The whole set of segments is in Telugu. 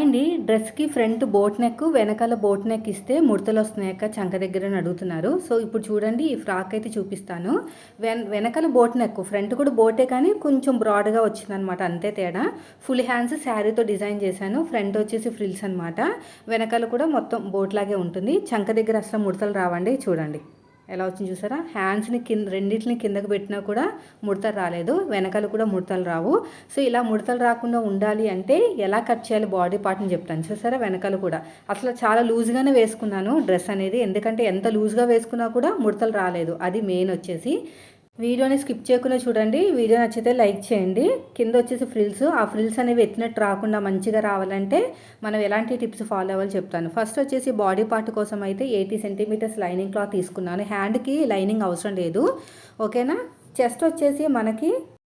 అండి డ్రెస్కి ఫ్రంట్ బోట్ నెక్ వెనకాల బోట్ నెక్ ఇస్తే ముడతలు వస్తున్నాయక్క చంక దగ్గర అని అడుగుతున్నారు. సో ఇప్పుడు చూడండి ఈ ఫ్రాక్ అయితే చూపిస్తాను. వెన్ వెనకాల బోట్ నెక్ ఫ్రంట్ కూడా బోటే కానీ కొంచెం బ్రాడ్గా వచ్చిందనమాట అంతే తేడా. ఫుల్ హ్యాండ్స్ శారీతో డిజైన్ చేశాను ఫ్రంట్ వచ్చేసి ఫ్రిల్స్ అనమాట వెనకాల కూడా మొత్తం బోట్ లాగే ఉంటుంది. చంక దగ్గర అసలు ముడతలు రావండి చూడండి. ఎలా వచ్చింది చూసారా? హ్యాండ్స్ని కింద రెండింటిని కిందకు పెట్టినా కూడా ముడతలు రాలేదు. వెనకాల కూడా ముడతలు రావు. సో ఇలా ముడతలు రాకుండా ఉండాలి అంటే ఎలా కట్ చేయాలి బాడీ పార్ట్ని చెప్తాను చూసారా? వెనకాల కూడా. అసలు చాలా లూజ్గానే వేసుకున్నాను డ్రెస్ అనేది. ఎందుకంటే ఎంత లూజ్గా వేసుకున్నా కూడా ముడతలు రాలేదు. అది మెయిన్ వచ్చేసి. వీడియోని స్కిప్ చేయకుండా చూడండి. వీడియో నచ్చితే లైక్ చేయండి. కింద వచ్చేసి ఫ్రిల్స్. ఆ ఫ్రిల్స్ అనేవి ఎత్తినట్టు రాకుండా మంచిగా రావాలంటే మనం ఎలాంటి టిప్స్ ఫాలో అవ్వాలి చెప్తాను. ఫస్ట్ వచ్చేసి బాడీ పార్ట్ కోసం అయితే ఎయిటీ సెంటీమీటర్స్ లైనింగ్ క్లాత్ తీసుకున్నాను. హ్యాండ్కి లైనింగ్ అవసరం లేదు. ఓకేనా? చెస్ట్ వచ్చేసి మనకి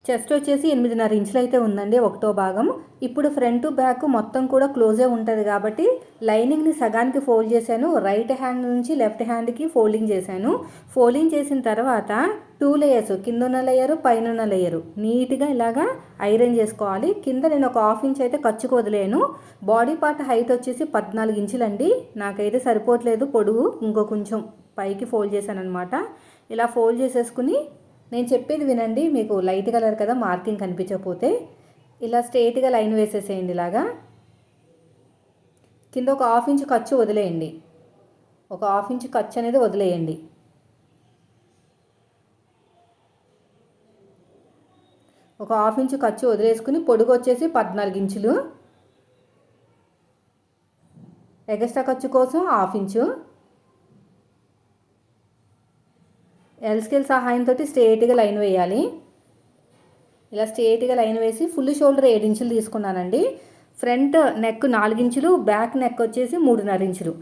చెస్ట్ వచ్చేసి ఎనిమిదిన్నర ఇంచులు అయితే ఉందండి ఒకటో భాగం. ఇప్పుడు ఫ్రంట్ బ్యాక్ మొత్తం కూడా క్లోజే ఉంటుంది కాబట్టి లైనింగ్ని సగానికి ఫోల్డ్ చేశాను. రైట్ హ్యాండ్ నుంచి లెఫ్ట్ హ్యాండ్కి ఫోల్డింగ్ చేశాను. ఫోల్డింగ్ చేసిన తర్వాత టూ లేయర్స్ కింద ఉన్న లేయరు పైన లేయరు నీట్గా ఇలాగా ఐరన్ చేసుకోవాలి. కింద నేను ఒక హాఫ్ ఇంచ్ అయితే ఖర్చుకు వదిలేను. బాడీ పార్ట్ హైట్ వచ్చేసి పద్నాలుగు ఇంచులండి. నాకైతే సరిపోవట్లేదు పొడుగు ఇంకో కొంచెం పైకి ఫోల్డ్ చేశాను అనమాట ఇలా ఫోల్డ్ చేసేసుకుని నేను చెప్పేది వినండి మీకు లైట్ కలర్ కదా మార్కింగ్ కనిపించకపోతే ఇలా స్ట్రేట్గా లైన్ వేసేసేయండి ఇలాగా. కింద ఒక హాఫ్ ఇంచ్ ఖర్చు వదిలేయండి. ఒక హాఫ్ ఇంచ్ ఖర్చు అనేది వదిలేయండి. ఒక హాఫ్ ఇంచ్ ఖర్చు వదిలేసుకుని పొడుగు వచ్చేసి పద్నాలుగు ఇంచులు. ఎగస్ట్రా ఖర్చు కోసం హాఫ్ ఇంచు ఎల్ స్కేల్ సహాయంతో స్ట్రేట్గా లైన్ వేయాలి. ఇలా స్ట్రేట్గా లైన్ వేసి ఫుల్ షోల్డర్ ఏడు ఇంచులు తీసుకున్నానండి. ఫ్రంట్ నెక్ నాలుగించులు బ్యాక్ నెక్ వచ్చేసి మూడున్నర ఇంచులు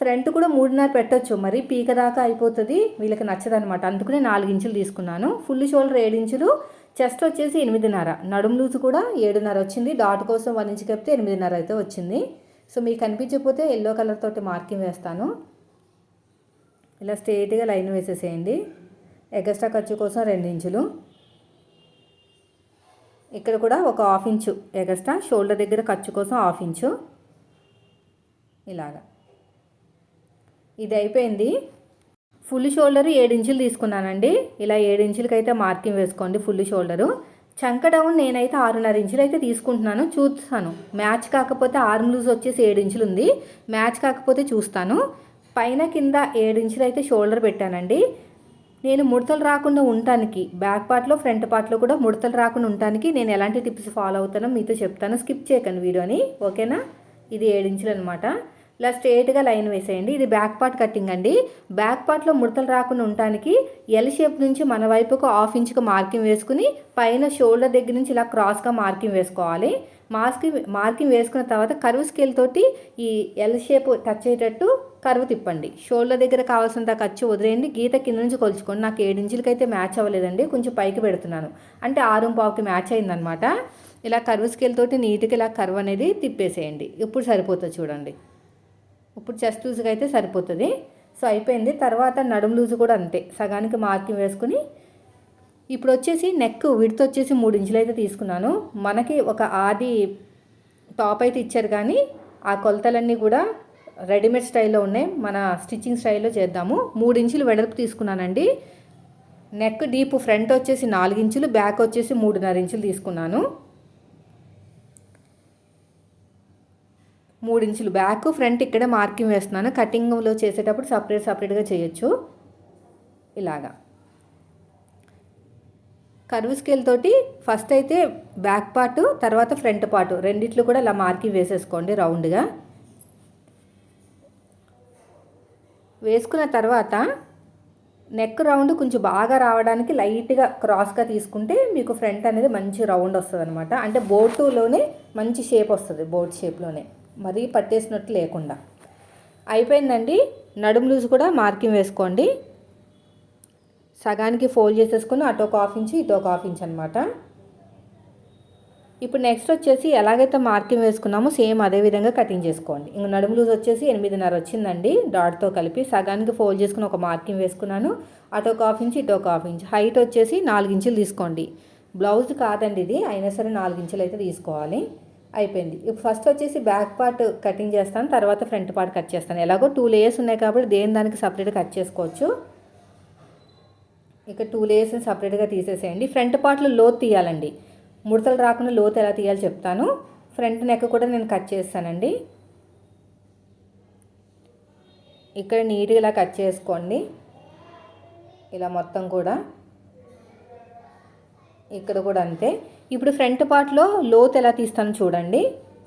ఫ్రంట్ కూడా మూడున్నర పెట్టొచ్చు. మరి పీక దాకా అయిపోతుంది వీళ్ళకి నచ్చదనమాట అందుకనే నాలుగు ఇంచులు తీసుకున్నాను. ఫుల్ షోల్డర్ ఏడు ఇంచులు చెస్ట్ వచ్చేసి ఎనిమిదిన్నర. నడుము లూజు కూడా ఏడున్నర వచ్చింది. డాట్ కోసం వన్ ఇంచు కప్పితే ఎనిమిదిన్నర అయితే వచ్చింది. సో మీకు కనిపించకపోతే ఎల్లో కలర్ తోటి మార్కింగ్ వేస్తాను. ఇలా స్ట్రేట్గా లైన్ వేసేసేయండి. ఎగస్ట్రా ఖర్చు కోసం రెండు ఇంచులు. ఇక్కడ కూడా ఒక హాఫ్ ఇంచు ఎగస్ట్రా షోల్డర్ దగ్గర ఖర్చు కోసం హాఫ్ ఇంచు. ఇలాగా. ఇది అయిపోయింది. ఫుల్ షోల్డర్ ఇంచులు తీసుకున్నానండి. ఇలా ఇంచులకి అయితే మార్కింగ్ వేసుకోండి ఫుల్ షోల్డరు. చంక డౌన్ నేనైతే ఆరున్నర ఇంచులు అయితే తీసుకుంటున్నాను. చూస్తాను. మ్యాచ్ కాకపోతే ఆర్మ్ లూజ్ వచ్చేసి ఏడు ఇంచులు ఉంది. మ్యాచ్ కాకపోతే చూస్తాను. పైన కింద ఏడు ఇంచులు అయితే షోల్డర్ పెట్టానండి. నేను ముడతలు రాకుండా ఉండటానికి బ్యాక్ పార్ట్లో ఫ్రంట్ పార్ట్లో కూడా ముడతలు రాకుండా ఉండటానికి నేను ఎలాంటి టిప్స్ ఫాలో అవుతానో మీతో చెప్తాను. స్కిప్ చేయకండి వీడియోని ఓకేనా ఇది ఏడించులు అనమాట ఇలా స్ట్రేట్గా లైన్ వేసేయండి. ఇది బ్యాక్ పార్ట్ కటింగ్ అండి. బ్యాక్ పార్ట్లో ముడతలు రాకుండా ఉండటానికి ఎల్ షేప్ నుంచి మన వైపుకు హాఫ్ ఇంచ్కి మార్కింగ్ వేసుకుని పైన షోల్డర్ దగ్గర నుంచి ఇలా క్రాస్గా మార్కింగ్ వేసుకోవాలి. మాస్క్ మార్కింగ్ వేసుకున్న తర్వాత కరువు స్కేల్ తోటి ఈ ఎల్ షేప్ టచ్ అయ్యేటట్టు కరువు తిప్పండి. షోల్డర్ దగ్గర కావాల్సినంత ఖర్చు వదిలేయండి. గీత కింద నుంచి కొలుచుకోండి. నాకు ఏడు అయితే మ్యాచ్ అవ్వలేదండి. కొంచెం పైకి పెడుతున్నాను. అంటే ఆరు పావుకి మ్యాచ్ అయిందనమాట ఇలా కరువు స్కేల్ తోటి నీట్గా ఇలా కరువు అనేది తిప్పేసేయండి. ఇప్పుడు సరిపోతుంది చూడండి. ఇప్పుడు చెస్ట్ లూజ్గా అయితే సరిపోతుంది. సో అయిపోయింది. తర్వాత నడుము లూజు కూడా అంతే. సగానికి మార్కింగ్ వేసుకుని ఇప్పుడు వచ్చేసి నెక్ విడత వచ్చేసి మూడు ఇంచులు అయితే తీసుకున్నాను. మనకి ఒక ఆది టాప్ అయితే ఇచ్చారు కానీ ఆ కొలతలన్నీ కూడా రెడీమేడ్ స్టైల్లో ఉన్నాయి. మన స్టిచ్చింగ్ స్టైల్లో చేద్దాము. మూడు ఇంచులు వెడల్పు తీసుకున్నానండి. నెక్ డీప్ ఫ్రంట్ వచ్చేసి నాలుగు ఇంచులు బ్యాక్ వచ్చేసి మూడున్నర ఇంచులు తీసుకున్నాను. మూడు ఇంచులు బ్యాక్ ఫ్రంట్ ఇక్కడే మార్కింగ్ వేస్తున్నాను. కటింగ్లో చేసేటప్పుడు సపరేట్ సపరేట్గా చేయొచ్చు. ఇలాగా. కరువు స్కేల్ తోటి ఫస్ట్ అయితే బ్యాక్ పార్ట్ తర్వాత ఫ్రంట్ పార్ట్ రెండిట్లు కూడా ఇలా మార్కింగ్ వేసేసుకోండి రౌండ్గా. వేసుకున్న తర్వాత నెక్ రౌండ్ కొంచెం బాగా రావడానికి లైట్గా క్రాస్గా తీసుకుంటే మీకు ఫ్రంట్ అనేది మంచి రౌండ్ వస్తుంది అనమాట అంటే బోటులోనే మంచి షేప్ వస్తుంది బోట్ షేప్లోనే. మరీ పట్టేసినట్టు లేకుండా. అయిపోయిందండి. నడుము లూజ్ కూడా మార్కింగ్ వేసుకోండి. సగానికి ఫోల్డ్ చేసేసుకుని అటో ఒక హాఫ్ ఇంచు ఇటు ఒక హాఫ్ ఇంచ్ అనమాట ఇప్పుడు నెక్స్ట్ వచ్చేసి ఎలాగైతే మార్కింగ్ వేసుకున్నామో సేమ్ అదే విధంగా కటింగ్ చేసుకోండి. ఇంక నడుము లూజ్ వచ్చేసి ఎనిమిదిన్నర వచ్చిందండి డాట్తో కలిపి సగానికి ఫోల్డ్ చేసుకుని ఒక మార్కింగ్ వేసుకున్నాను. అటు ఒక హాఫ్ ఇంచ్ ఇటు ఒక హాఫ్ ఇంచ్. హైట్ వచ్చేసి నాలుగు ఇంచులు తీసుకోండి. బ్లౌజ్ కాదండి ఇది అయినా సరే నాలుగు ఇంచులు అయితే తీసుకోవాలి. అయిపోయింది. ఇప్పుడు ఫస్ట్ వచ్చేసి బ్యాక్ పార్ట్ కటింగ్ చేస్తాను తర్వాత ఫ్రంట్ పార్ట్ కట్ చేస్తాను. ఎలాగో టూ లేయర్స్ ఉన్నాయి కాబట్టి దేని దానికి సపరేట్గా కట్ చేసుకోవచ్చు. ఇక టూ లేయర్స్ని సపరేట్గా తీసేసేయండి. ఫ్రంట్ పార్ట్లో లోతు తీయాలండి. ముడతలు రాకుండా లోతు ఎలా తీయాలో చెప్తాను. ఫ్రంట్ నెక్ కూడా నేను కట్ చేస్తానండి. ఇక్కడ నీట్గా ఇలా కట్ చేసుకోండి. ఇలా మొత్తం కూడా. ఇక్కడ కూడా అంతే. ఇప్పుడు ఫ్రంట్ పార్ట్లో లోతు ఎలా తీస్తాను చూడండి.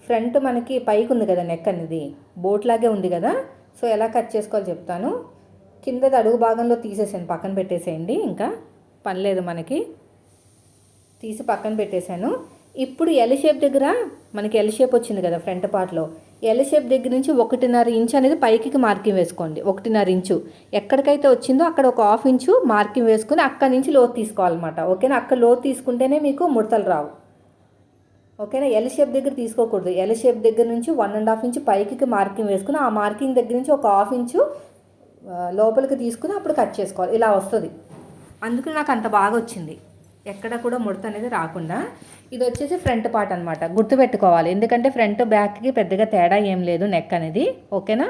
ఫ్రంట్ మనకి పైకి ఉంది కదా నెక్ అనేది. బోట్ లాగే ఉంది కదా. సో ఎలా కట్ చేసుకోవాలో చెప్తాను. కిందది అడుగు భాగంలో తీసేసాను పక్కన పెట్టేసేయండి ఇంకా పని లేదు మనకి. తీసి పక్కన పెట్టేశాను. ఇప్పుడు ఎల్ షేప్ దగ్గర మనకి ఎల్ షేప్ వచ్చింది కదా ఫ్రంట్ పార్ట్లో ఎల్ షేప్ దగ్గర నుంచి ఒకటిన్నర ఇంచు అనేది పైకి మార్కింగ్ వేసుకోండి. ఒకటిన్నర ఇంచు ఎక్కడికైతే వచ్చిందో అక్కడ ఒక హాఫ్ ఇంచు మార్కింగ్ వేసుకుని అక్కడి నుంచి లోతు తీసుకోవాలన్నమాట. ఓకేనా? అక్కడ లోతు తీసుకుంటేనే మీకు ముడతలు రావు. ఓకేనా? ఎల్ షేప్ దగ్గర తీసుకోకూడదు. ఎల్ షేప్ దగ్గర నుంచి వన్ అండ్ హాఫ్ ఇంచు పైకి మార్కింగ్ వేసుకుని ఆ మార్కింగ్ దగ్గర నుంచి ఒక హాఫ్ ఇంచు లోపలికి తీసుకుని అప్పుడు కట్ చేసుకోవాలి. ఇలా వస్తుంది. అందుకని నాకు అంత బాగా వచ్చింది. ఎక్కడ కూడా ముడత అనేది రాకుండా ఇది వచ్చేసి ఫ్రంట్ పార్ట్ అనమాట గుర్తుపెట్టుకోవాలి ఎందుకంటే ఫ్రంట్ బ్యాక్కి పెద్దగా తేడా ఏం లేదు నెక్ అనేది. ఓకేనా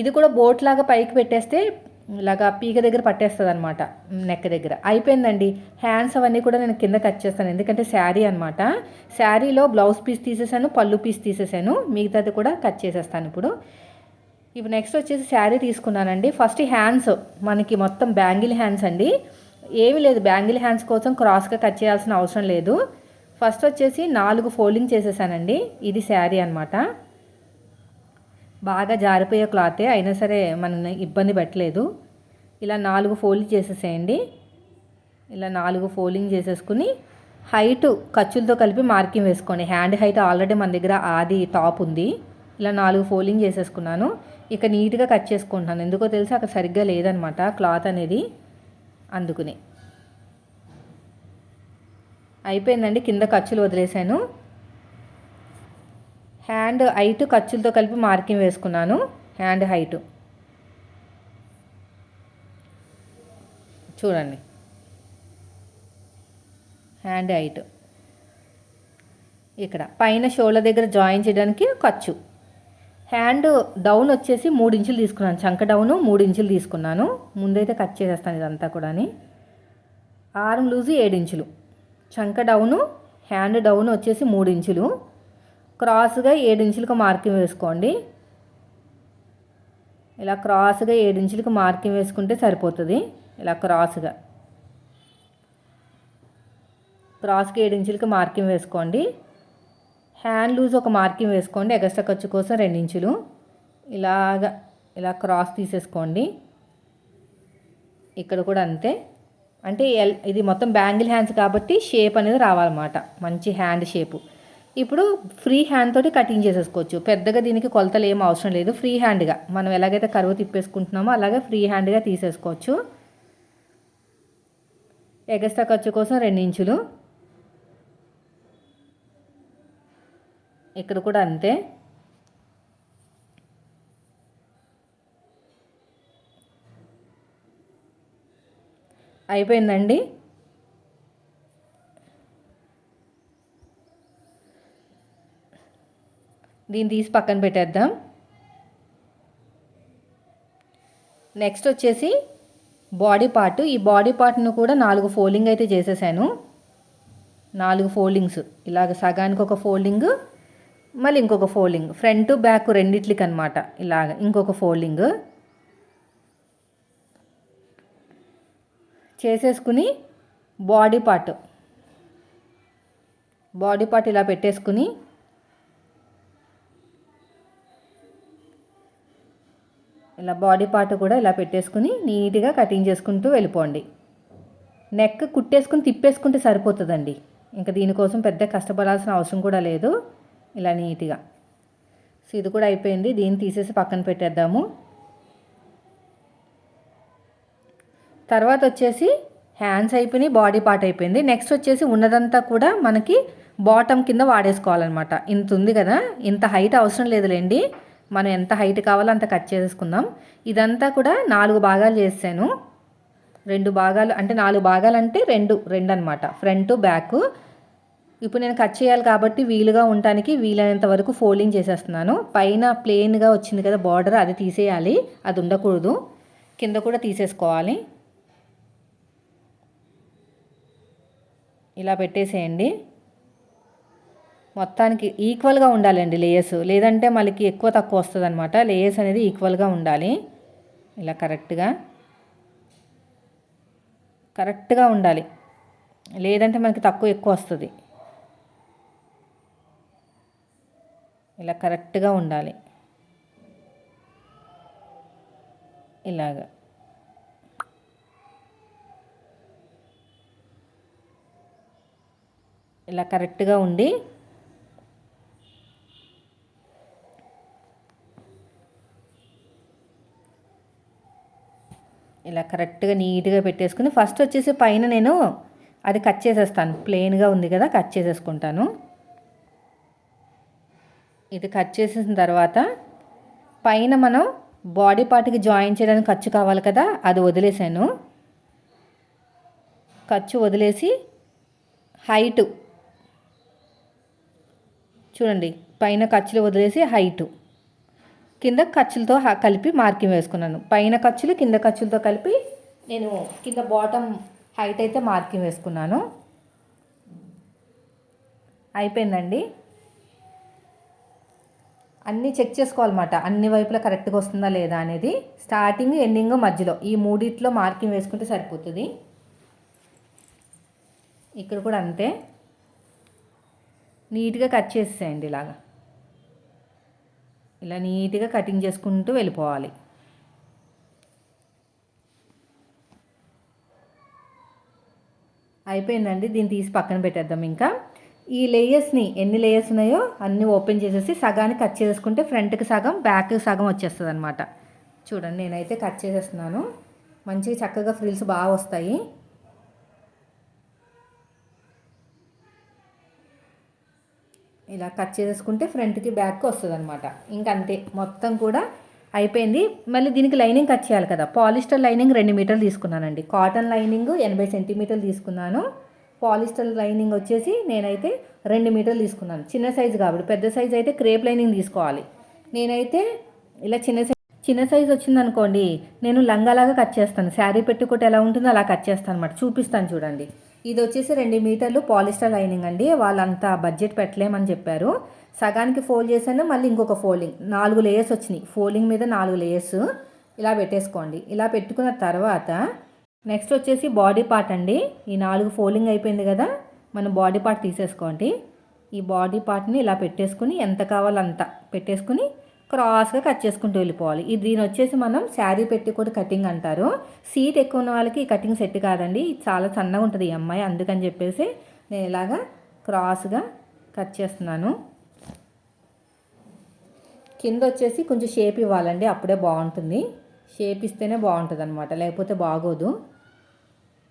ఇది కూడా బోట్ లాగా పైకి పెట్టేస్తే ఇలాగా పీక దగ్గర పట్టేస్తుంది అనమాట నెక్ దగ్గర. అయిపోయిందండి. హ్యాండ్స్ అవన్నీ కూడా నేను కింద కట్ చేస్తాను. ఎందుకంటే శారీ అనమాట శారీలో బ్లౌజ్ పీస్ తీసేసాను పళ్ళు పీస్ తీసేసాను. మిగతాది కూడా కట్ చేసేస్తాను ఇప్పుడు. ఇప్పుడు నెక్స్ట్ వచ్చేసి శారీ తీసుకున్నానండి. ఫస్ట్ హ్యాండ్స్ మనకి మొత్తం బ్యాంగిల్ హ్యాండ్స్ అండి. ఏమీ లేదు బ్యాంగిల్ హ్యాండ్స్ కోసం క్రాస్గా కట్ చేయాల్సిన అవసరం లేదు. ఫస్ట్ వచ్చేసి నాలుగు ఫోల్డింగ్ చేసేసానండి. ఇది శారీ అనమాట బాగా జారిపోయే క్లాతే అయినా సరే మన ఇబ్బంది పెట్టలేదు. ఇలా నాలుగు ఫోల్డింగ్ చేసేసేయండి. ఇలా నాలుగు ఫోల్డింగ్ చేసేసుకుని హైట్ ఖర్చులతో కలిపి మార్కింగ్ వేసుకోండి. హ్యాండ్ హైట్ ఆల్రెడీ మన దగ్గర ఆది టాప్ ఉంది. ఇలా నాలుగు ఫోల్డింగ్ చేసేసుకున్నాను. ఇక నీట్గా కట్ చేసుకుంటున్నాను. ఎందుకో తెలిసి? అక్కడ సరిగ్గా లేదనమాట క్లాత్ అనేది. అందుకుని. అయిపోయిందండి. కింద ఖర్చులు వదిలేశాను. హ్యాండ్ హైట్ ఖర్చులతో కలిపి మార్కింగ్ వేసుకున్నాను. Hand height. చూడండి. Hand height. ఇక్కడ. పైన షోల్డర్ దగ్గర జాయిన్ చేయడానికి ఖర్చు. హ్యాండ్ డౌన్ వచ్చేసి మూడు ఇంచులు తీసుకున్నాను. చంక డౌను మూడు ఇంచులు తీసుకున్నాను. ముందైతే కట్ చేసేస్తాను ఇదంతా కూడా ఆర్మ్ లూజు ఏడు ఇంచులు. చంక డౌను హ్యాండ్ డౌన్ వచ్చేసి మూడు ఇంచులు. క్రాస్గా ఏడు ఇంచులకు మార్కింగ్ వేసుకోండి. ఇలా క్రాస్గా ఏడు ఇంచులకు మార్కింగ్ వేసుకుంటే సరిపోతుంది. ఇలా క్రాస్గా. క్రాస్కి ఏడు ఇంచులకు మార్కింగ్ వేసుకోండి. హ్యాండ్ లూజ్ ఒక మార్కింగ్ వేసుకోండి ఎగస్ట్రా ఖర్చు కోసం రెండు ఇంచులు ఇలాగా ఇలా క్రాస్ తీసేసుకోండి. ఇక్కడ కూడా అంతే. అంటే ఎల్ ఇది మొత్తం బ్యాంగిల్ హ్యాండ్స్ కాబట్టి షేప్ అనేది రావాలన్నమాట. మంచి హ్యాండ్ షేపు. ఇప్పుడు ఫ్రీ హ్యాండ్ తోటి కటింగ్ చేసేసుకోవచ్చు. పెద్దగా దీనికి కొలతలు ఏం అవసరం లేదు. ఫ్రీ హ్యాండ్గా మనం ఎలాగైతే కరువు తిప్పేసుకుంటున్నామో అలాగే ఫ్రీ హ్యాండ్గా తీసేసుకోవచ్చు. ఎగస్ట్రా ఖర్చు కోసం రెండు ఇక్కడ కూడా అంతే. అయిపోయిందండి. దీన్ని తీసి పక్కన పెట్టేద్దాం. నెక్స్ట్ వచ్చేసి బాడీ పార్ట్. ఈ బాడీ పార్ట్ను కూడా నాలుగు ఫోల్డింగ్ అయితే చేసేసాను. నాలుగు ఫోల్డింగ్స్. ఇలాగ సగానికి ఒక ఫోల్డింగ్ మళ్ళీ ఇంకొక ఫోల్డింగ్. ఫ్రంట్ బ్యాక్ రెండిట్లకి అనమాట ఇలాగ ఇంకొక ఫోల్డింగ్. చేసేసుకుని బాడీ పార్ట్. బాడీ పార్ట్ ఇలా పెట్టేసుకుని ఇలా బాడీ పార్ట్ కూడా ఇలా పెట్టేసుకుని నీట్గా కటింగ్ చేసుకుంటూ వెళ్ళిపోండి. నెక్ కుట్టేసుకుని తిప్పేసుకుంటే సరిపోతుందండి. ఇంకా దీనికోసం పెద్ద కష్టపడాల్సిన అవసరం కూడా లేదు. ఇలా నీట్గా. సో ఇది కూడా అయిపోయింది. దీన్ని తీసేసి పక్కన పెట్టేద్దాము. తర్వాత వచ్చేసి హ్యాండ్స్ అయిపోయినాయి బాడీ పార్ట్ అయిపోయింది. నెక్స్ట్ వచ్చేసి ఉన్నదంతా కూడా మనకి బాటమ్ కింద వాడేసుకోవాలన్నమాట. ఇంత ఉంది కదా ఇంత హైట్ అవసరం లేదులేండి. మనం ఎంత హైట్ కావాలో అంత కట్ చేసుకుందాం ఇదంతా కూడా నాలుగు భాగాలు చేసాను రెండు భాగాలు అంటే నాలుగు భాగాలు అంటే రెండు రెండు అనమాట ఫ్రంట్ బ్యాక్. ఇప్పుడు నేను కట్ చేయాలి కాబట్టి వీలుగా ఉండటానికి వీలైనంత వరకు ఫోల్డింగ్ చేసేస్తున్నాను. పైన ప్లెయిన్గా వచ్చింది కదా బార్డర్ అది తీసేయాలి. అది ఉండకూడదు. కింద కూడా తీసేసుకోవాలి. ఇలా పెట్టేసేయండి. మొత్తానికి ఈక్వల్గా ఉండాలండి లేయర్స్ లేదంటే మనకి ఎక్కువ తక్కువ వస్తుంది అనమాట లేయర్స్ అనేది ఈక్వల్గా ఉండాలి. ఇలా కరెక్ట్గా కరెక్ట్గా ఉండాలి. లేదంటే మనకి తక్కువ ఎక్కువ వస్తుంది. ఇలా కరెక్ట్గా ఉండాలి. ఇలాగా. ఇలా కరెక్ట్గా ఉండి ఇలా కరెక్ట్గా నీట్గా పెట్టేసుకుని ఫస్ట్ వచ్చేసి పైన నేను అది కట్ చేసేస్తాను. ప్లెయిన్గా ఉంది కదా కట్ చేసేసుకుంటాను. ఇది కట్ చేసేసిన తర్వాత పైన మనం బాడీ పార్ట్కి జాయిన్ చేయడానికి ఖర్చు కావాలి కదా అది వదిలేసాను. ఖర్చు వదిలేసి హైటు చూడండి పైన ఖర్చులు వదిలేసి హైటు కింద ఖర్చులతో కలిపి మార్కింగ్ వేసుకున్నాను. పైన ఖర్చులు కింద ఖర్చులతో కలిపి నేను కింద బాటమ్ హైట్ అయితే మార్కింగ్ వేసుకున్నాను. అయిపోయిందండి. అన్నీ చెక్ చేసుకోవాలన్నమాట. అన్ని వైపులా కరెక్ట్గా వస్తుందా లేదా అనేది. స్టార్టింగ్ ఎండింగ్ మధ్యలో. ఈ మూడిట్లో మార్కింగ్ వేసుకుంటే సరిపోతుంది. ఇక్కడ కూడా అంతే. నీట్గా కట్ చేసేయండి ఇలాగా. ఇలా నీట్గా కటింగ్ చేసుకుంటూ వెళ్ళిపోవాలి. అయిపోయిందండి. దీన్ని తీసి పక్కన పెట్టేద్దాం ఇంకా. ఈ లేయర్స్ని ఎన్ని లేయర్స్ ఉన్నాయో అన్నీ ఓపెన్ చేసేసి సగానికి కట్ చేసుకుంటే ఫ్రంట్కి సగం బ్యాక్ సగం వచ్చేస్తుంది అనమాట చూడండి నేనైతే కట్ చేసేస్తున్నాను. మంచిగా చక్కగా ఫ్రిల్స్ బాగా వస్తాయి. ఇలా కట్ చేసేసుకుంటే ఫ్రంట్కి బ్యాక్ వస్తుంది అనమాట ఇంకంతే మొత్తం కూడా అయిపోయింది. మళ్ళీ దీనికి లైనింగ్ కట్ చేయాలి కదా. పాలిస్టర్ లైనింగ్ రెండు మీటర్లు తీసుకున్నానండి. కాటన్ లైనింగ్ ఎనభై సెంటీమీటర్లు తీసుకున్నాను. పాలిస్టర్ లైనింగ్ వచ్చేసి నేనైతే రెండు మీటర్లు తీసుకున్నాను. చిన్న సైజు కాబట్టి పెద్ద సైజు అయితే క్రేప్ లైనింగ్ తీసుకోవాలి. నేనైతే ఇలా చిన్న సైజ్ చిన్న సైజు వచ్చిందనుకోండి నేను లంగాలాగా కట్ చేస్తాను. శారీ పెట్టుకుంటే ఎలా ఉంటుందో అలా కట్ చేస్తాను అనమాట చూపిస్తాను చూడండి. ఇది వచ్చేసి రెండు మీటర్లు పాలిస్టర్ లైనింగ్ అండి. వాళ్ళంతా బడ్జెట్ పెట్టలేమని చెప్పారు. సగానికి ఫోల్డ్ చేశాను మళ్ళీ ఇంకొక ఫోల్డింగ్. నాలుగు లేయర్స్ వచ్చినాయి. ఫోల్డింగ్ మీద నాలుగు లేయర్స్ ఇలా పెట్టేసుకోండి. ఇలా పెట్టుకున్న తర్వాత నెక్స్ట్ వచ్చేసి బాడీ పార్ట్ అండి. ఈ నాలుగు ఫోల్డింగ్ అయిపోయింది కదా మనం బాడీ పార్ట్ తీసేసుకోండి. ఈ బాడీ పార్ట్ని ఇలా పెట్టేసుకుని ఎంత కావాలో అంత పెట్టేసుకుని క్రాస్గా కట్ చేసుకుంటూ వెళ్ళిపోవాలి. ఇది దీని వచ్చేసి మనం శారీ పెట్టి కూడా కటింగ్ అంటారు. సీట్ ఎక్కువ ఉన్న వాళ్ళకి ఈ కటింగ్ సెట్ కాదండి. చాలా సన్నగా ఉంటుంది ఈ అమ్మాయి. అందుకని చెప్పేసి నేను ఇలాగా క్రాస్గా కట్ చేస్తున్నాను. కింద వచ్చేసి కొంచెం షేప్ ఇవ్వాలండి. అప్పుడే బాగుంటుంది. షేప్ ఇస్తేనే బాగుంటుంది అనమాట లేకపోతే బాగోదు.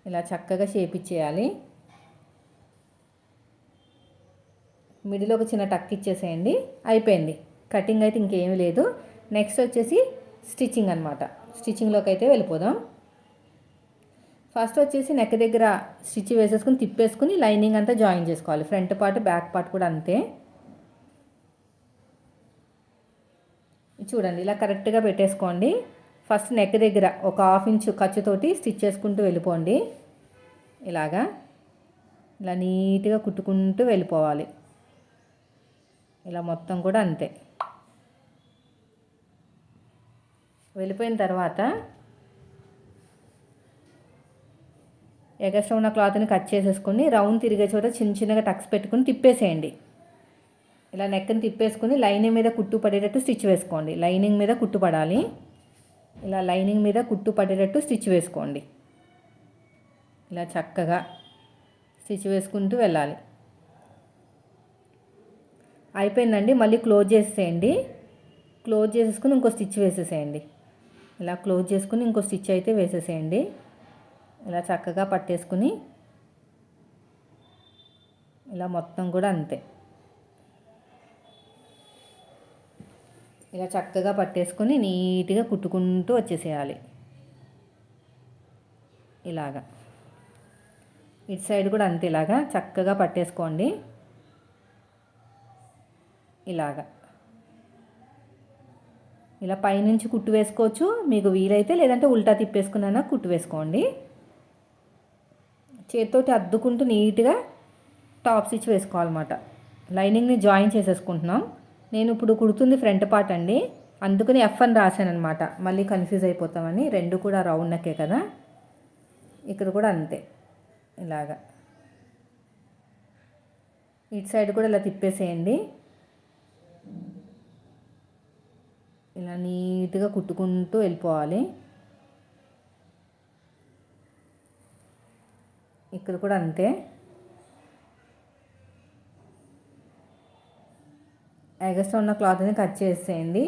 ఇలా చక్కగా షేప్ ఇచ్చేయాలి మిడిల్ ఒక చిన్న టక్ ఇచ్చేసేయండి. అయిపోయింది. కటింగ్ అయితే ఇంకేమీ లేదు. నెక్స్ట్ వచ్చేసి స్టిచ్చింగ్ అనమాట స్టిచ్చింగ్లోకి అయితే వెళ్ళిపోదాం. ఫస్ట్ వచ్చేసి నెక్ దగ్గర స్టిచ్ వేసేసుకుని తిప్పేసుకుని లైనింగ్ అంతా జాయిన్ చేసుకోవాలి. ఫ్రంట్ పార్ట్ బ్యాక్ పార్ట్ కూడా అంతే. చూడండి ఇలా కరెక్ట్గా పెట్టేసుకోండి. ఫస్ట్ నెక్ దగ్గర ఒక హాఫ్ ఇంచు ఖర్చుతోటి స్టిచ్ చేసుకుంటూ వెళ్ళిపోండి. ఇలాగా. ఇలా నీట్గా కుట్టుకుంటూ వెళ్ళిపోవాలి. ఇలా మొత్తం కూడా అంతే. వెళ్ళిపోయిన తర్వాత ఎగస్ట్రా ఉన్న క్లాత్ని కట్ చేసేసుకొని రౌండ్ తిరిగే చోట చిన్న చిన్నగా టక్స్ పెట్టుకుని తిప్పేసేయండి. ఇలా నెక్కని తిప్పేసుకుని లైనింగ్ మీద కుట్టు పడేటట్టు స్టిచ్ వేసుకోండి. లైనింగ్ మీద కుట్టు పడాలి. ఇలా లైనింగ్ మీద కుట్టు పడేటట్టు స్టిచ్ వేసుకోండి. ఇలా చక్కగా స్టిచ్ వేసుకుంటూ వెళ్ళాలి. అయిపోయిందండి మళ్ళీ క్లోజ్ చేసేయండి. క్లోజ్ చేసేసుకుని ఇంకో స్టిచ్ వేసేసేయండి. ఇలా క్లోజ్ చేసుకుని ఇంకో స్టిచ్ అయితే వేసేసేయండి. ఇలా చక్కగా పట్టేసుకుని ఇలా మొత్తం కూడా అంతే. ఇలా చక్కగా పట్టేసుకొని నీట్గా కుట్టుకుంటూ వచ్చేసేయాలి. ఇలాగా. ఇటు సైడ్ కూడా అంతే ఇలాగా చక్కగా పట్టేసుకోండి. ఇలాగా. ఇలా పైనుంచి కుట్టు వేసుకోవచ్చు. మీకు వీలైతే లేదంటే ఉల్టా తిప్పేసుకున్నా కుట్టు వేసుకోండి. చేతితోటి అద్దుకుంటూ నీట్గా టాప్ స్టిచ్ వేసుకోవాలన్నమాట. లైనింగ్ని జాయిన్ చేసేసుకుంటున్నాం. నేను ఇప్పుడు కుడుతుంది ఫ్రంట్ పార్ట్ అండి. అందుకని ఎఫ్ అని రాశాను అనమాట మళ్ళీ కన్ఫ్యూజ్ అయిపోతామని. రెండు కూడా రౌండ్ నెక్కే కదా. ఇక్కడ కూడా అంతే. ఇలాగా. ఇటు సైడ్ కూడా ఇలా తిప్పేసేయండి. ఇలా నీట్గా కుట్టుకుంటూ వెళ్ళిపోవాలి. ఇక్కడ కూడా అంతే. ఎగస్ట్రా ఉన్న క్లాత్ని కట్ చేసేయండి.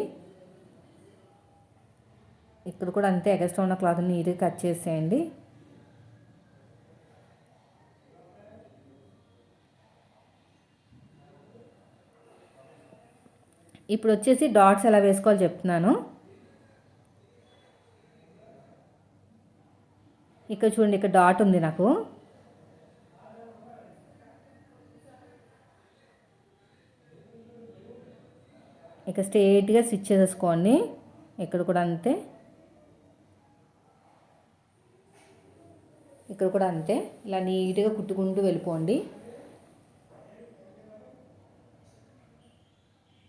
ఇక్కడ కూడా అంతే ఎగస్ట్రా ఉన్న క్లాత్ని నీట్గా కట్ చేసేయండి. ఇప్పుడు వచ్చేసి డాట్స్ ఎలా వేసుకోవాలో చెప్తున్నాను. ఇక్కడ చూడండి ఇక్కడ డాట్ ఉంది నాకు. ఇక స్ట్రేట్గా స్టిచ్ చేసేసుకోండి. ఇక్కడ కూడా అంతే. ఇక్కడ కూడా అంతే. ఇలా నీట్గా కుట్టుకుంటూ వెళ్ళిపోండి.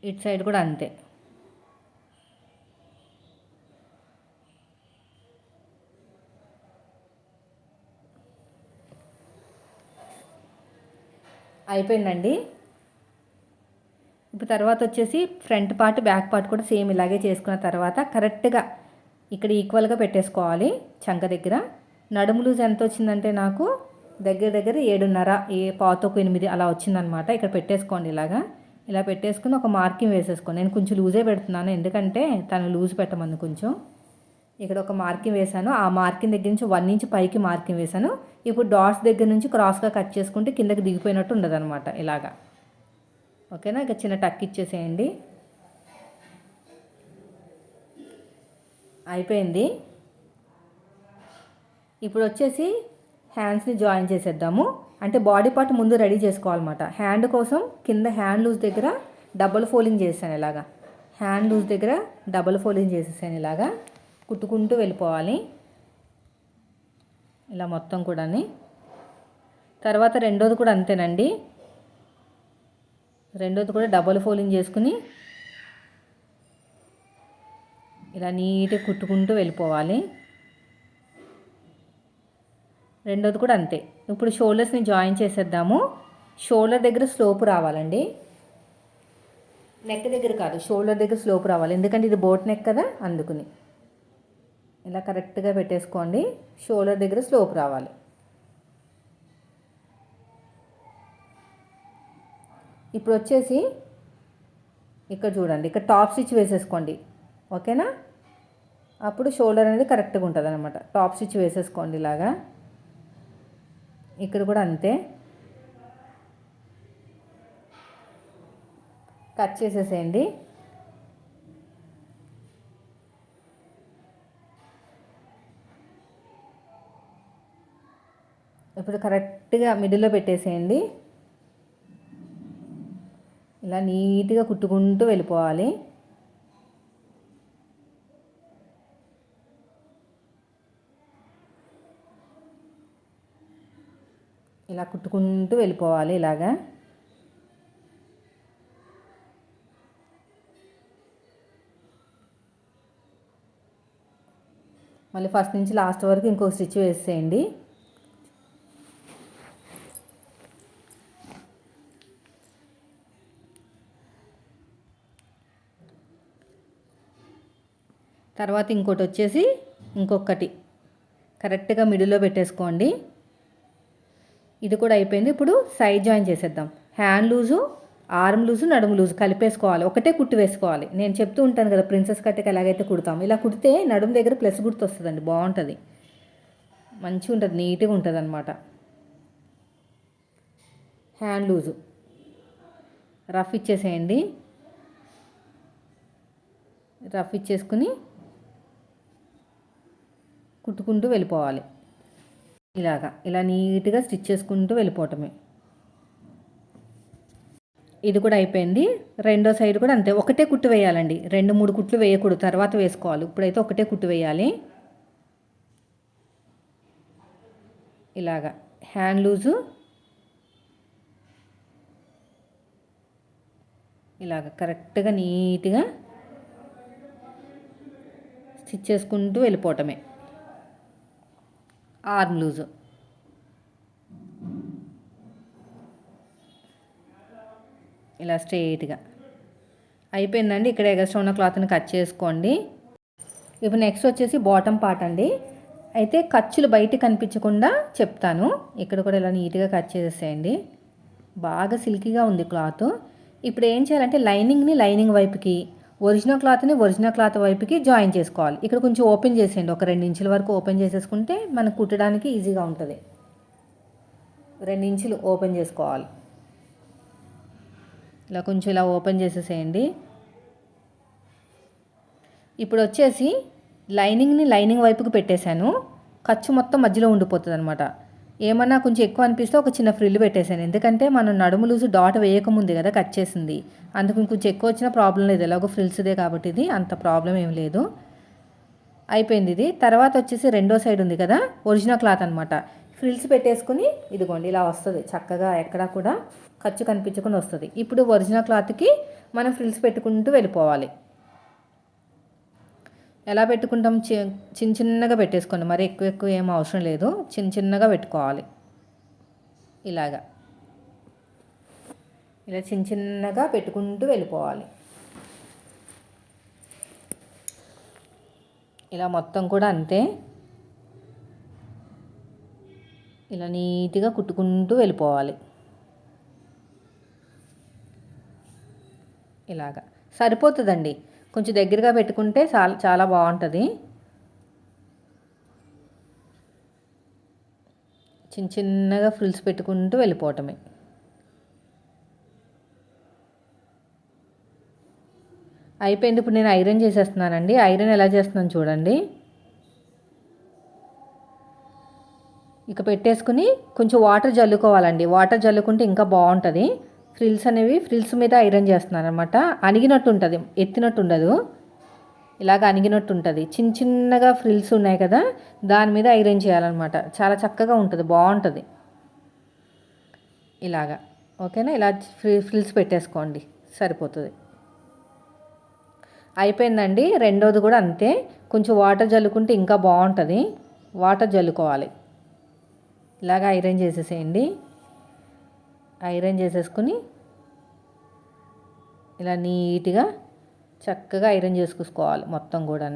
ఇటు సైడ్ కూడా అంతే. అయిపోయిందండి. ఇప్పుడు తర్వాత వచ్చేసి ఫ్రంట్ పార్ట్ బ్యాక్ పార్ట్ కూడా సేమ్ ఇలాగే చేసుకున్న తర్వాత కరెక్ట్గా ఇక్కడ ఈక్వల్గా పెట్టేసుకోవాలి చంక దగ్గర. నడుము లూజ్ ఎంత వచ్చిందంటే నాకు దగ్గర దగ్గర ఏడున్నర ఏ పాతకు ఎనిమిది అలా వచ్చిందనమాట. ఇక్కడ పెట్టేసుకోండి ఇలాగా. ఇలా పెట్టేసుకుని ఒక మార్కింగ్ వేసేసుకోండి. నేను కొంచెం లూజే పెడుతున్నాను ఎందుకంటే తను లూజ్ పెట్టమంది కొంచెం. ఇక్కడ ఒక మార్కింగ్ వేశాను. ఆ మార్కింగ్ దగ్గర నుంచి వన్ ఇంచ్ పైకి మార్కింగ్ వేశాను. ఇప్పుడు డాట్స్ దగ్గర నుంచి క్రాస్గా కట్ చేసుకుంటే కిందకి దిగిపోయినట్టు ఉండదన్నమాట ఇలాగా. ఓకేనా? ఇక చిన్న టక్ ఇచ్చేసేయండి. అయిపోయింది. ఇప్పుడు వచ్చేసి హ్యాండ్స్ని జాయిన్ చేసేద్దాము. అంటే బాడీ పార్ట్ ముందు రెడీ చేసుకోవాలన్నమాట. హ్యాండ్ కోసం కింద హ్యాండ్ లూజ్ దగ్గర డబుల్ ఫోల్డింగ్ చేశాను ఇలాగా. హ్యాండ్ లూజ్ దగ్గర డబుల్ ఫోల్డింగ్ చేసేసాను ఇలాగా. కుట్టుకుంటూ వెళ్ళిపోవాలి. ఇలా మొత్తం కూడాని. తర్వాత రెండోది కూడా అంతేనండి. రెండోది కూడా డబల్ ఫోల్డింగ్ చేసుకుని ఇలా నీట్గా కుట్టుకుంటూ వెళ్ళిపోవాలి. రెండోది కూడా అంతే. ఇప్పుడు షోల్డర్స్ని జాయిన్ చేసేద్దాము. షోల్డర్ దగ్గర స్లోప్ రావాలండి. నెక్ దగ్గర కాదు షోల్డర్ దగ్గర స్లోప్ రావాలి. ఎందుకంటే ఇది బోట్ నెక్ కదా అందుకుని. ఇలా కరెక్ట్గా పెట్టేసుకోండి. షోల్డర్ దగ్గర స్లోప్ రావాలి. ఇప్పుడు వచ్చేసి ఇక్కడ చూడండి ఇక్కడ టాప్ స్టిచ్ వేసేసుకోండి. ఓకేనా? అప్పుడు షోల్డర్ అనేది కరెక్ట్గా ఉంటుంది అనమాట టాప్ స్టిచ్ వేసేసుకోండి ఇలాగా. ఇక్కడ కూడా అంతే. కట్ చేసేసేయండి. ఇప్పుడు కరెక్ట్గా మిడిల్లో పెట్టేసేయండి. ఇలా నీట్గా కుట్టుకుంటూ వెళ్ళిపోవాలి. ఇలా కుట్టుకుంటూ వెళ్ళిపోవాలి ఇలాగా. మళ్ళీ ఫస్ట్ నుంచి లాస్ట్ వరకు ఇంకో స్టిచ్ వేసేయండి. తర్వాత ఇంకోటి వచ్చేసి ఇంకొకటి కరెక్ట్గా మిడిల్లో పెట్టేసుకోండి. ఇది కూడా అయిపోయింది. ఇప్పుడు సైడ్ జాయిన్ చేసేద్దాం. హ్యాండ్ లూజు ఆర్మ్ లూజు నడుము లూజు కలిపేసుకోవాలి. ఒకటే కుట్టి వేసుకోవాలి. నేను చెప్తూ ఉంటాను కదా ప్రిన్సెస్ కట్టకి ఎలాగైతే కుడతాం ఇలా కుడితే నడుము దగ్గర ప్లస్ గుర్తు వస్తుందండి బాగుంటుంది. మంచిగా ఉంటుంది. నీట్గా ఉంటుంది అనమాట హ్యాండ్ లూజు. రఫ్ ఇచ్చేసేయండి. రఫ్ ఇచ్చేసుకుని కుట్టుకుంటూ వెళ్ళిపోవాలి. ఇలాగా ఇలా నీట్గా స్టిచ్ చేసుకుంటూ వెళ్ళిపోవటమే. ఇది కూడా అయిపోయింది. రెండో సైడ్ కూడా అంతే ఒకటే కుట్టు వేయాలండి. రెండు మూడు కుట్లు వేయకూడదు తర్వాత వేసుకోవాలి. ఇప్పుడైతే ఒకటే కుట్టు వేయాలి. ఇలాగా హ్యాండ్ లూజు. ఇలాగ కరెక్ట్గా నీట్గా స్టిచ్ చేసుకుంటూ వెళ్ళిపోవటమే. Arm loose. ఇలా స్ట్రెయిట్గా. అయిపోయిందండి ఇక్కడ ఎగస్ట్రా ఉన్న క్లాత్ని కట్ చేసుకోండి. ఇప్పుడు నెక్స్ట్ వచ్చేసి బాటమ్ పార్ట్ అండి. అయితే ఖర్చులు బయట కనిపించకుండా చెప్తాను. ఇక్కడ కూడా ఇలా నీట్గా కట్ చేసేసేయండి. బాగా సిల్కీగా ఉంది క్లాత్. ఇప్పుడు ఏం చేయాలంటే లైనింగ్ని లైనింగ్ వైపుకి ఒరిజినల్ క్లాత్ని ఒరిజినల్ క్లాత్ వైపుకి జాయిన్ చేసుకోవాలి. ఇక్కడ కొంచెం ఓపెన్ చేసేయండి. ఒక రెండు ఇంచుల వరకు ఓపెన్ చేసేసుకుంటే మనకు కుట్టడానికి ఈజీగా ఉంటుంది. రెండు ఇంచులు ఓపెన్ చేసుకోవాలి. ఇలా కొంచెం ఇలా ఓపెన్ చేసేసేయండి. ఇప్పుడు వచ్చేసి లైనింగ్ని లైనింగ్ వైపుకి పెట్టేశాను. ఖర్చు మొత్తం మధ్యలో ఉండిపోతుంది అనమాట ఏమన్నా కొంచెం ఎక్కువ అనిపిస్తే ఒక చిన్న ఫ్రిల్ పెట్టేశాను. ఎందుకంటే మనం నడుము లూజు డాట్ వేయకముంది కదా కట్ చేసింది. అందుకు కొంచెం ఎక్కువ వచ్చిన ప్రాబ్లం లేదు. ఎలాగో ఫ్రిల్స్దే కాబట్టి ఇది అంత ప్రాబ్లం ఏం లేదు. అయిపోయింది ఇది. తర్వాత వచ్చేసి రెండో సైడ్ ఉంది కదా ఒరిజినల్ క్లాత్ అనమాట ఫ్రిల్స్ పెట్టేసుకుని ఇదిగోండి ఇలా వస్తుంది. చక్కగా ఎక్కడా కూడా ఖర్చు కనిపించకుండా వస్తుంది. ఇప్పుడు ఒరిజినల్ క్లాత్కి మనం ఫ్రిల్స్ పెట్టుకుంటూ వెళ్ళిపోవాలి. ఎలా పెట్టుకుంటాం? చిన్న చిన్నగా పెట్టేసుకోండి. మరి ఎక్కువ ఎక్కువ ఏం అవసరం లేదు. చిన్న చిన్నగా పెట్టుకోవాలి. ఇలాగా. ఇలా చిన్న చిన్నగా పెట్టుకుంటూ వెళ్ళిపోవాలి. ఇలా మొత్తం కూడా అంతే. ఇలా నీట్గా కుట్టుకుంటూ వెళ్ళిపోవాలి. ఇలాగా. సరిపోతుందండి. కొంచెం దగ్గరగా పెట్టుకుంటే చాలా చాలా బాగుంటుంది. చిన్న చిన్నగా ఫ్రిల్స్ పెట్టుకుంటూ వెళ్ళిపోవటమే. అయిపోయింది ఇప్పుడు నేను ఐరన్ చేసేస్తున్నానండి. ఐరన్ ఎలా చేస్తున్నాను చూడండి. ఇక పెట్టేసుకుని కొంచెం వాటర్ జల్లుకోవాలండి. వాటర్ జల్లుకుంటే ఇంకా బాగుంటుంది. ఫ్రిల్స్ అనేవి ఫ్రిల్స్ మీద ఐరన్ చేస్తున్నాను అనమాట అణిగినట్టు ఉంటుంది ఎత్తినట్టు ఉండదు ఇలాగ అణిగినట్టు ఉంటుంది చిన్న చిన్నగా ఫ్రిల్స్ ఉన్నాయి కదా దాని మీద ఐరన్ చేయాలన్నమాట. చాలా చక్కగా ఉంటుంది బాగుంటుంది. ఇలాగా. ఓకేనా? ఇలా ఫ్రి ఫ్రిల్స్ పెట్టేసుకోండి. సరిపోతుంది. అయిపోయిందండి. రెండోది కూడా అంతే. కొంచెం వాటర్ జల్లుకుంటే ఇంకా బాగుంటుంది. వాటర్ జల్లుకోవాలి. ఇలాగ ఐరన్ చేసేసేయండి. ఐరన్ చేసేసుకుని ఇలా నీట్గా చక్కగా ఐరన్ చేసుకోవాలి మొత్తం కూడా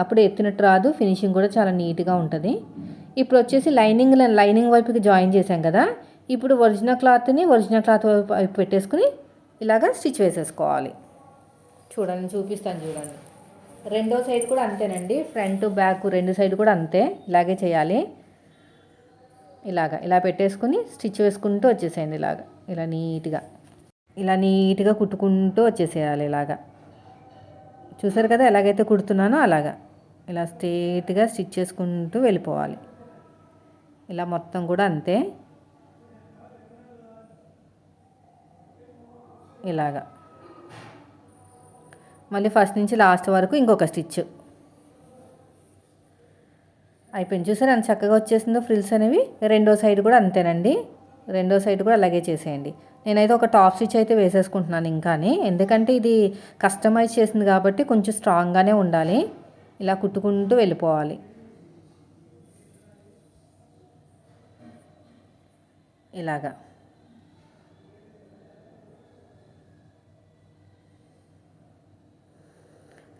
అప్పుడు ఎత్తినట్టు రాదు ఫినిషింగ్ కూడా చాలా నీట్గా ఉంటుంది. ఇప్పుడు వచ్చేసి లైనింగ్ లైనింగ్ వైపుకి జాయిన్ చేసాం కదా ఇప్పుడు ఒరిజినల్ క్లాత్ని ఒరిజినల్ క్లాత్ వైపు పెట్టేసుకుని ఇలాగ స్టిచ్ వేసేసుకోవాలి. చూడండి చూపిస్తాను చూడండి. రెండో సైడ్ కూడా అంతేనండి ఫ్రంట్ బ్యాక్ రెండు సైడ్ కూడా అంతే ఇలాగే చేయాలి. ఇలాగ ఇలా పెట్టేసుకుని స్టిచ్ వేసుకుంటూ వచ్చేసేయండి ఇలాగ. ఇలా నీట్గా. ఇలా నీట్గా కుట్టుకుంటూ వచ్చేసేయాలి ఇలాగా. చూసారు కదా ఎలాగైతే కుడుతున్నానో అలాగా. ఇలా స్ట్రేట్గా స్టిచ్ చేసుకుంటూ వెళ్ళిపోవాలి. ఇలా మొత్తం కూడా అంతే. ఇలాగా. మళ్ళీ ఫస్ట్ నుంచి లాస్ట్ వరకు ఇంకొక స్టిచ్. అయిపోయింది. చూసారు అంత చక్కగా వచ్చేసిందో ఫ్రిల్స్ అనేవి? రెండో సైడ్ కూడా అంతేనండి. రెండో సైడ్ కూడా అలాగే చేసేయండి. నేనైతే ఒక టాప్ స్టిచ్ అయితే వేసేసుకుంటున్నాను ఇంకాని. ఎందుకంటే ఇది కస్టమైజ్ చేసింది కాబట్టి కొంచెం స్ట్రాంగ్గానే ఉండాలి. ఇలా కుట్టుకుంటూ వెళ్ళిపోవాలి. ఇలాగా.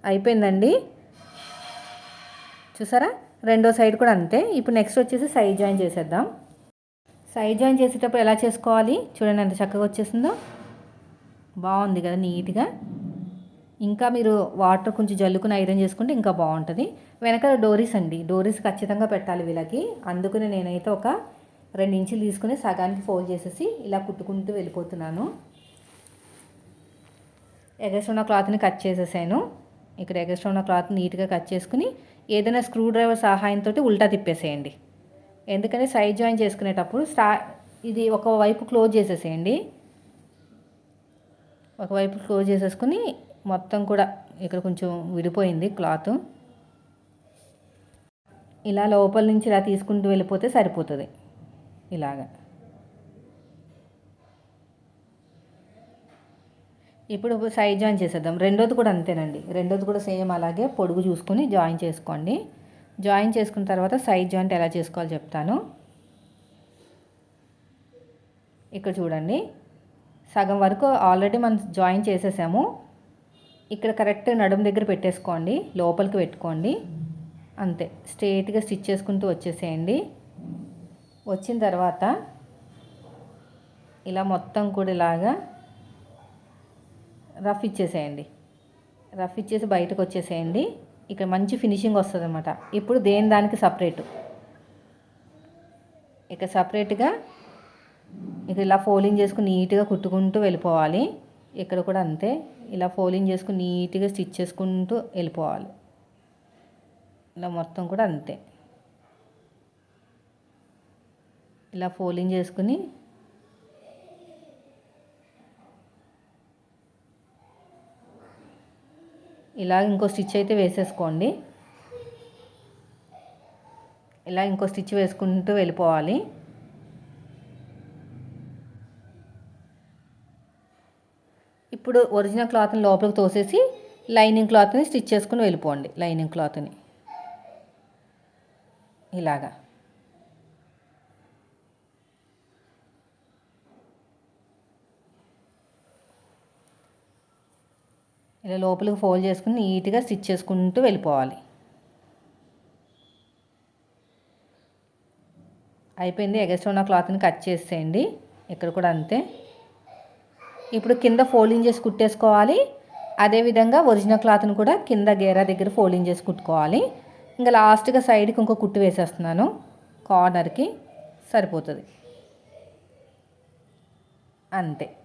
అయిపోయిందండి. చూసారా? రెండో సైడ్ కూడా అంతే. ఇప్పుడు నెక్స్ట్ వచ్చేసి సైడ్ జాయిన్ చేసేద్దాం. సైడ్ జాయిన్ చేసేటప్పుడు ఎలా చేసుకోవాలి? చూడండి ఎంత చక్కగా వచ్చేసిందో. బాగుంది కదా నీట్గా. ఇంకా మీరు వాటర్ కొంచెం జల్లుకుని ఐరన్ చేసుకుంటే ఇంకా బాగుంటుంది. వెనకాల డోరీస్ అండి. డోరీస్ ఖచ్చితంగా పెట్టాలి వీళ్ళకి. అందుకని నేనైతే ఒక రెండు ఇంచులు తీసుకుని సగానికి ఫోల్డ్ చేసేసి ఇలా కుట్టుకుంటూ వెళ్ళిపోతున్నాను. ఎగస్ట్ ఉన్న క్లాత్ని కట్ చేసేసాను. ఇక్కడ ఎగస్ట్ ఉన్న క్లాత్ నీట్గా కట్ చేసుకుని ఏదైనా స్క్రూ డ్రైవర్ సహాయంతో ఉల్టా తిప్పేసేయండి. ఎందుకంటే సైడ్ జాయిన్ చేసుకునేటప్పుడు స్టా ఇది ఒక వైపు క్లోజ్ చేసేసేయండి. ఒకవైపు క్లోజ్ చేసేసుకుని మొత్తం కూడా ఇక్కడ కొంచెం విడిపోయింది క్లాత్. ఇలా లోపల నుంచి ఇలా తీసుకుంటూ వెళ్ళిపోతే సరిపోతుంది. ఇలాగా. ఇప్పుడు సైడ్ జాయిన్ చేసేద్దాం. రెండోది కూడా అంతేనండి. రెండోది కూడా సేమ్ అలాగే పొడుగు చూసుకొని జాయిన్ చేసుకోండి. జాయిన్ చేసుకున్న తర్వాత సైడ్ జాయింట్ ఎలా చేసుకోవాలో చెప్తాను. ఇక్కడ చూడండి. సగం వరకు ఆల్రెడీ మనం జాయిన్ చేసేసాము. ఇక్కడ కరెక్ట్ నడుము దగ్గర పెట్టేసుకోండి. లోపలికి పెట్టుకోండి. అంతే. స్ట్రేట్గా స్టిచ్ చేసుకుంటూ వచ్చేసేయండి. వచ్చిన తర్వాత ఇలా మొత్తం కూడా ఇలాగా రఫ్ ఇచ్చేసేయండి. రఫ్ ఇచ్చేసి బయటకు వచ్చేసేయండి. ఇక్కడ మంచి ఫినిషింగ్ వస్తుంది అనమాట ఇప్పుడు దేని దానికి సపరేటు? ఇక సపరేట్గా ఇక ఇలా ఫోలింగ్ చేసుకుని నీట్గా కుట్టుకుంటూ వెళ్ళిపోవాలి. ఇక్కడ కూడా అంతే. ఇలా ఫోలింగ్ చేసుకుని నీట్గా స్టిచ్ చేసుకుంటూ వెళ్ళిపోవాలి. ఇలా మొత్తం కూడా అంతే. ఇలా ఫోలింగ్ చేసుకుని ఇలా ఇంకో స్టిచ్ అయితే వేసేసుకోండి. ఇలా ఇంకో స్టిచ్ వేసుకుంటూ వెళ్ళిపోవాలి. ఇప్పుడు ఒరిజినల్ క్లాత్ని లోపలికి తోసేసి లైనింగ్ క్లాత్ని స్టిచ్ చేసుకుని వెళ్ళిపోండి. లైనింగ్ క్లాత్ని. ఇలాగా. ఇలా లోపలికి ఫోల్డ్ చేసుకుని నీట్గా స్టిచ్ చేసుకుంటూ వెళ్ళిపోవాలి. అయిపోయింది. ఎగస్ట్రా ఉన్న క్లాత్ని కట్ చేసేయండి. ఇక్కడ కూడా అంతే. ఇప్పుడు కింద ఫోల్డింగ్ చేసి కుట్టేసుకోవాలి. అదేవిధంగా ఒరిజినల్ క్లాత్ని కూడా కింద గేరా దగ్గర ఫోల్డింగ్ చేసి కుట్టుకోవాలి. ఇంకా లాస్ట్గా సైడ్కి ఇంకో కుట్టు వేసేస్తున్నాను. కార్నర్కి సరిపోతుంది. అంతే.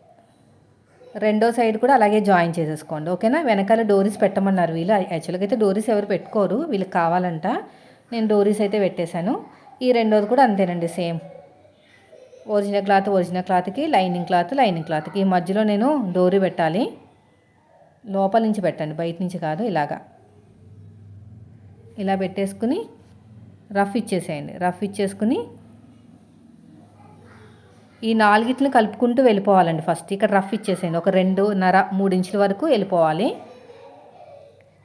రెండో సైడ్ కూడా అలాగే జాయిన్ చేసేసుకోండి ఓకేనా? వెనకాల డోరీస్ పెట్టమన్నారు వీళ్ళు. యాక్చువల్గా అయితే డోరీస్ ఎవరు పెట్టుకోరు వీళ్ళకి కావాలంట. నేను డోరీస్ అయితే పెట్టేశాను. ఈ రెండోది కూడా అంతేనండి సేమ్. ఒరిజినల్ క్లాత్ ఒరిజినల్ క్లాత్కి లైనింగ్ క్లాత్ లైనింగ్ క్లాత్కి. ఈ మధ్యలో నేను డోరీ పెట్టాలి. లోపల నుంచి పెట్టండి బయట నుంచి కాదు ఇలాగా. ఇలా పెట్టేసుకుని రఫ్ ఇచ్చేసేయండి రఫ్ ఇచ్చేసుకుని ఈ నాలుగిట్లని కలుపుకుంటూ వెళ్ళిపోవాలండి ఫస్ట్. ఇక్కడ రఫ్ ఇచ్చేసేయండి. ఒక రెండు నర మూడు ఇంచుల వరకు వెళ్ళిపోవాలి.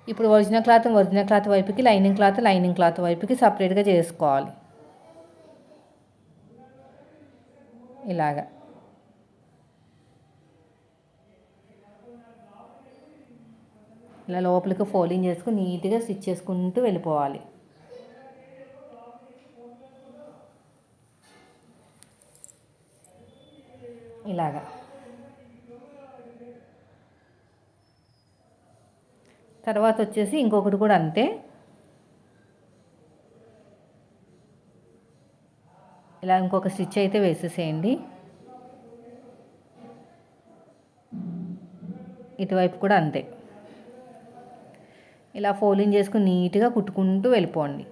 ఇప్పుడు ఒరిజినల్ క్లాత్ ఒరిజినల్ క్లాత్ వైపుకి లైనింగ్ క్లాత్ లైనింగ్ క్లాత్ వైపుకి సపరేట్గా చేసుకోవాలి. ఇలాగా. ఇలా లోపలికి ఫోల్డింగ్ చేసుకుని నీట్గా స్టిచ్ చేసుకుంటూ వెళ్ళిపోవాలి. ఇలాగా. తర్వాత వచ్చేసి ఇంకొకటి కూడా అంతే. ఇలా ఇంకొక స్టిచ్ అయితే వేసేసేయండి. ఇటువైపు కూడా అంతే. ఇలా ఫోల్డింగ్ చేసుకుని నీట్గా కుట్టుకుంటూ వెళ్ళిపోండి.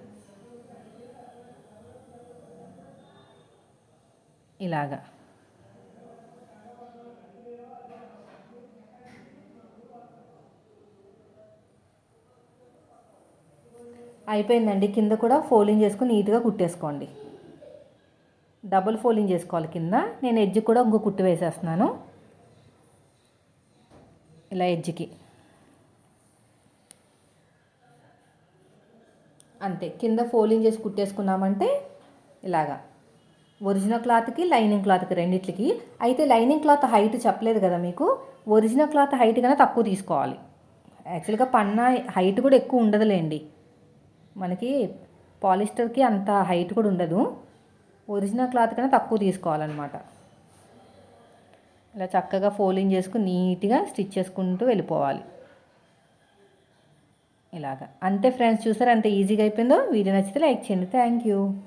ఇలాగా. అయిపోయిందండి. కింద కూడా ఫోల్డింగ్ చేసుకుని నీట్గా కుట్టేసుకోండి. డబుల్ ఫోల్డింగ్ చేసుకోవాలి కింద. నేను ఎడ్జ్ కూడా ఇంకో కుట్టు వేసేస్తున్నాను. ఇలా ఎడ్జ్కి. అంతే. కింద ఫోల్డింగ్ చేసి కుట్టేసుకున్నామంటే ఇలాగా. ఒరిజినల్ క్లాత్కి లైనింగ్ క్లాత్కి రెండిట్లకి. అయితే లైనింగ్ క్లాత్ హైట్ చెప్పలేదు కదా మీకు? ఒరిజినల్ క్లాత్ హైట్ కన్నా తక్కువ తీసుకోవాలి. యాక్చువల్గా పన్న హైట్ కూడా ఎక్కువ ఉండదులేండి. మనకి పాలిస్టర్కి అంత హైట్ కూడా ఉండదు. ఒరిజినల్ క్లాత్ కన్నా తక్కువ తీసుకోవాలన్నమాట. ఇలా చక్కగా ఫోల్డింగ్ చేసుకుని నీట్గా స్టిచ్ చేసుకుంటూ వెళ్ళిపోవాలి. ఇలాగా. అంతే ఫ్రెండ్స్ చూసారు అంత ఈజీగా అయిపోయిందో? వీడియో నచ్చితే లైక్ చేయండి. Thank you.